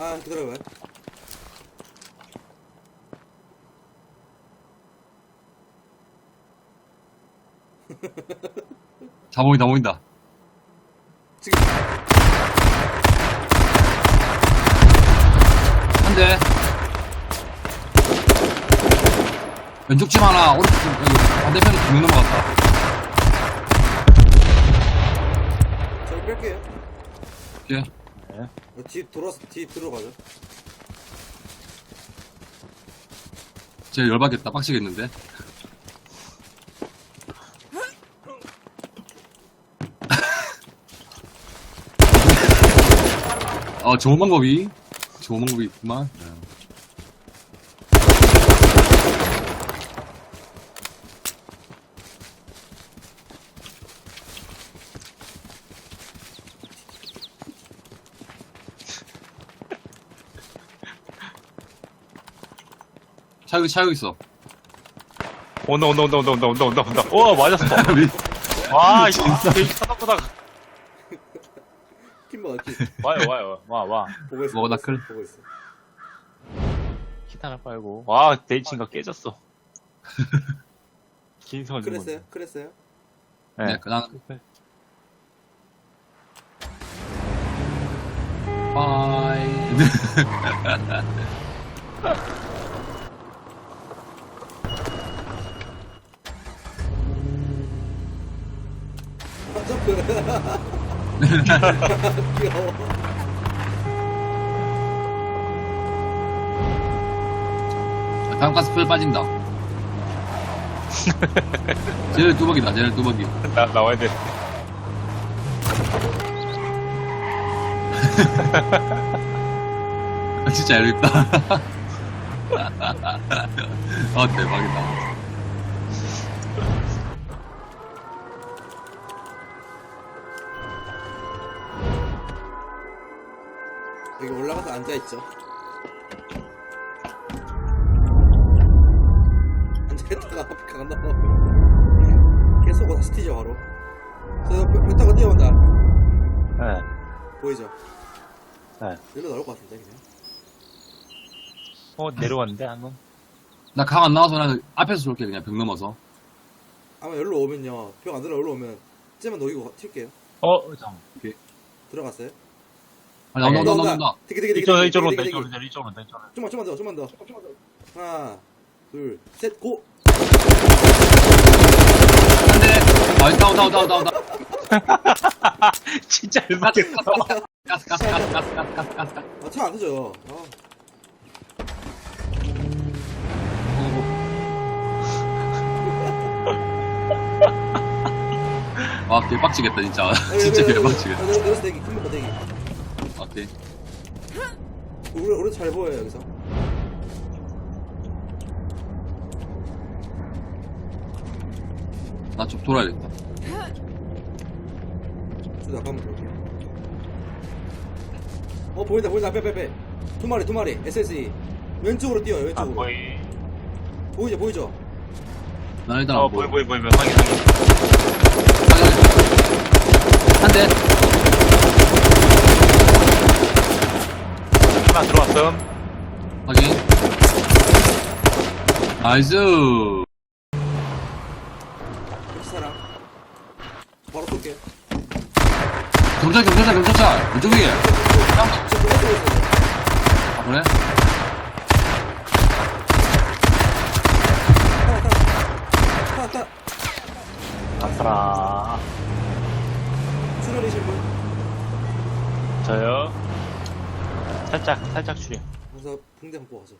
아 들어가요 다 보인다, 보인다. 지금 한 대. 왼쪽 집 하나, 오른쪽 집, 여기 반대편에 두명 넘어갔다. 저기 뺄게요 오케이. 네. 어, 뒤 돌아서 뒤 들어가죠 쟤 열받겠다, 빡치겠는데. 어, 좋은 방법이, 좋은 방법이 있구만. 네. 차 여기, 차 여기 있어. 온다, 온다, 온다, 온다, 온다, 온다, 온다, 온다. 오, 맞았어. 와, 이거, 생각보다. 킴버 킴 와요, 와요. 와, 와. 보고 있어 있어, 클. 보고 있어 키타나 빨고. 와, 데이친가 깨졌어. 긴선 그랬어요 그랬어요 네. 네, 나는. 바이. 아, 점프 귀여워 다음 가스 풀 빠진다. 쟤를 뚜벅이다, 쟤를 뚜벅이. 나, 나와야 돼. 아, 진짜 열겠다. 아, 대박이다. 여기 올라가서 앉아있죠 앉아있다가 강나와 계속 다시 튀죠 바로 저벽 타고 뛰어온다 네. 보이죠? 네. 여기로 나올 것 같은데 그냥 어, 내려왔는데, 한 번? 나 강 안 나와서 나는 앞에서 쏠게, 그냥 벽 넘어서. 아마 여기로 오면요 벽 안 들어 여기로 오면 쟤만 녹이고 튈게요 어, 잠깐. 들어갔어요? 아, 나온다, 나온다, 나온다. 되게 되게 되게 이쪽으로, 되게 이쪽으로 되게 온다, 이쪽으로 온다, 이쪽으로 온다, 이쪽으로 온다. 좀만 좀만 더 좀만 더 하나 둘셋고 한 대. 아, 다운, 다운, 다운, 다운, 다운. 진짜 열받겠어. 가스, 가스, 가스, 가스, 가스, 가스, 가스. 아, 차안 되죠 아, 와, 개빡치겠다, 진짜. 아, 진짜 개빡치겠다. 여기, 여기서 대기 큰거 대기 오케이. 우리 우리 잘 보여요 여기서. 나 좀 돌아야겠다. 저도 잠깐만 볼게요. 어 보인다 보인다. 빼빼 빼 두 마리 두 마리. SSE 왼쪽으로 뛰어요 아, 왼쪽으로. 거의. 보이죠 보이죠? 나 일단 어, 안 보이, 보여. 보이, 보이, 몇 방이, 방이. 한 대. 하나 들어왔음. 확인. 나이스. 사람 바로 쏠게요 경찰, 경찰차, 경찰차. 왼쪽 위에. 지금 보고 있어요 아, 그래? 타타 아싸라. 출혈이신 분 저요. 살짝, 살짝 추려. 그래서 붕대 갖고 가죠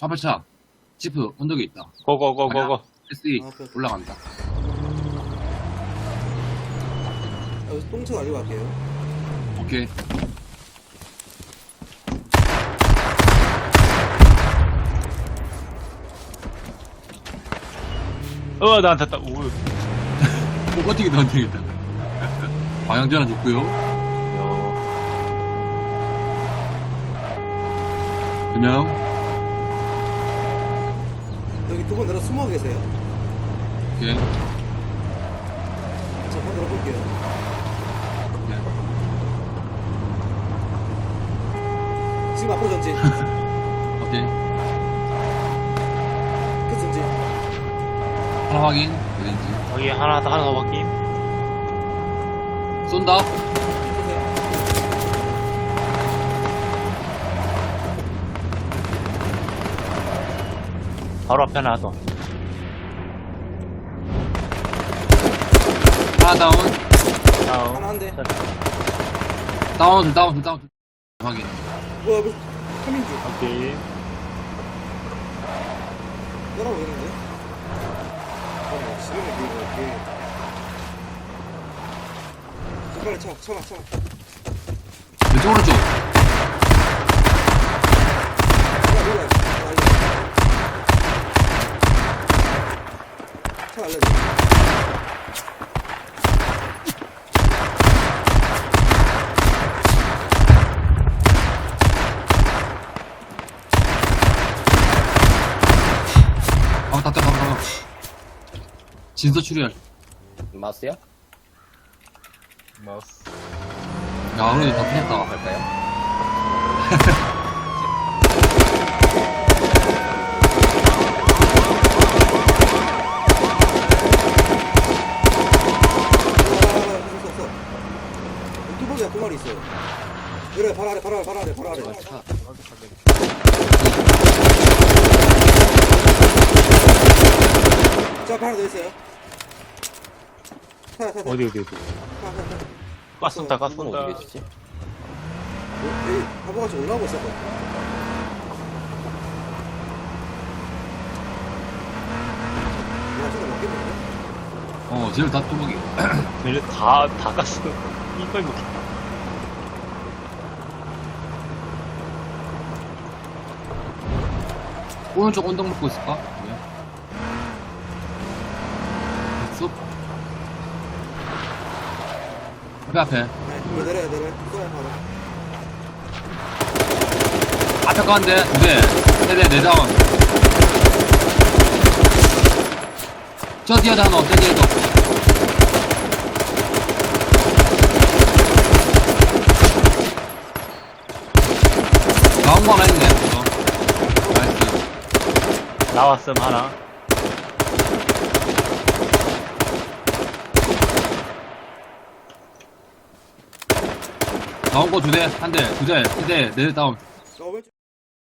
앞에 차. 지프 언덕에 있다. 고고고고고. SE 아. 올라간다. 아, 여기서 똥차 날리고 갈게요 오케이. 어, 나한테 딱, 우. 어, 버티기다, 버티기다. 방향 전환 좋고요 그냥 두분 내려 숨어 계세요. 저 한번 들어볼게요 오케이. 지금 앞으로 전진. 오케이. 그 전진. 하나 확인. 어딘지. 여기 하나, 하나 더 바뀜. 쏜다. 바로 앞에 하나 더. 하나 다운. 다음. 하나 한 대. 다운, 둘, 다운, 둘, 다운. 둘. 확인. 뭐야, 그, 카민주. 오케이. 따라오겠는데? 잠깐만, 이거 이렇게. 자, 빨리 차, 차가, 차가. 왼쪽, 오른쪽. 야, 몰라. 차 알려. 차 알려줘. 아, 다, 다, 다, 다. 진서 출혈. 마우스요? 마우스. 야, 그래도 다 풀렸다. 갈까요? 뚜벅이가 두 마리 있어요. 그래, 바로 아래, 바로 아래. 차. 자, 바로 더 있어요. 어디, 어디, 어디. 타, 타, 타. 가스온다, 이건 가스온다. 어디 계시지? 어, 여기 바보같이 올라오고 있었거든. 맞겠는데? 어, 쟤를 다 뚜벅이. 쟤네 다, 다 가스. 이걸 못. 오른쪽 언덕 먹고 있을까? 네. 쑥. 앞에, 앞에. 네, 내려야 내려. 쏘야, 바로. 앞에 대, 세 대, 네 다운. 저 뒤에도 하나, 저 뒤에도. 나온 거 하나 있네, 이거. 나왔음, 하나. 나온 거 두 대, 한 대, 두 대, 세 대, 네 대 다운.